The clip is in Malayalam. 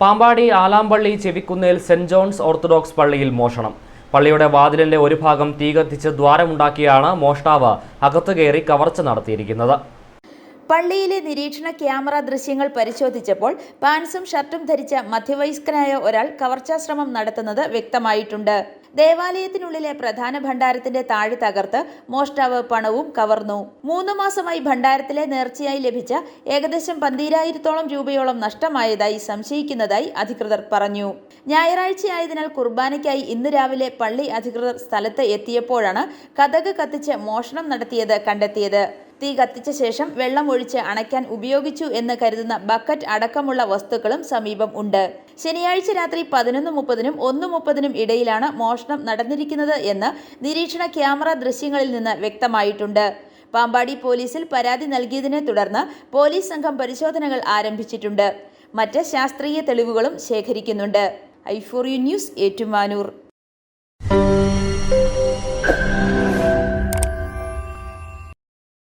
Pampady Alampally Chevikkunnel saint John's Orthodox പള്ളിയിൽ മോഷണം. പള്ളിയുടെ വാതിലിന്റെ ഒരു ഭാഗം തീ കത്തിച്ച് ദ്വാരമുണ്ടാക്കിയാണ് മോഷ്ടാവ് അകത്തു കയറി കവർച്ച നടത്തിയിരിക്കുന്നത്. പള്ളിയിലെ നിരീക്ഷണ ക്യാമറ ദൃശ്യങ്ങൾ പരിശോധിച്ചപ്പോൾ പാൻസും ഷർട്ടും ധരിച്ച മധ്യവയസ്കനായ ഒരാൾ കവർച്ചാശ്രമം നടത്തുന്നത് വ്യക്തമായിട്ടുണ്ട്. ദേവാലയത്തിനുള്ളിലെ പ്രധാന ഭണ്ഡാരത്തിന്റെ താഴെ തകർത്ത് മോഷ്ടാവ് പണവും കവർന്നു. മൂന്ന് മാസമായി ഭണ്ഡാരത്തിലെ നേർച്ചയായി ലഭിച്ച ഏകദേശം പന്തീരായിരത്തോളം രൂപയോളം നഷ്ടമായതായി സംശയിക്കുന്നതായി അധികൃതർ പറഞ്ഞു. ഞായറാഴ്ചയായതിനാൽ കുർബാനയ്ക്കായി ഇന്ന് രാവിലെ പള്ളി അധികൃതർ സ്ഥലത്ത് എത്തിയപ്പോഴാണ് കഥക് കത്തിച്ച് മോഷണം നടത്തിയത് കണ്ടെത്തിയത്. തീ കത്തിച്ച ശേഷം വെള്ളം ഒഴിച്ച് അണയ്ക്കാൻ ഉപയോഗിച്ചു എന്ന് കരുതുന്ന ബക്കറ്റ് അടക്കമുള്ള വസ്തുക്കളും സമീപം ഉണ്ട്. ശനിയാഴ്ച രാത്രി പതിനൊന്ന് മുപ്പതിനും ഒന്ന് മുപ്പതിനും ഇടയിലാണ് മോഷണം നടന്നിരിക്കുന്നത് എന്ന് നിരീക്ഷണ ക്യാമറ ദൃശ്യങ്ങളിൽ നിന്ന് വ്യക്തമായിട്ടുണ്ട്. പാമ്പാടി പോലീസിൽ പരാതി നൽകിയതിനെ തുടർന്ന് പോലീസ് സംഘം പരിശോധനകൾ ആരംഭിച്ചിട്ടുണ്ട്. മറ്റ് ശാസ്ത്രീയ തെളിവുകളും ശേഖരിക്കുന്നുണ്ട്. I for you news Ettumanoor.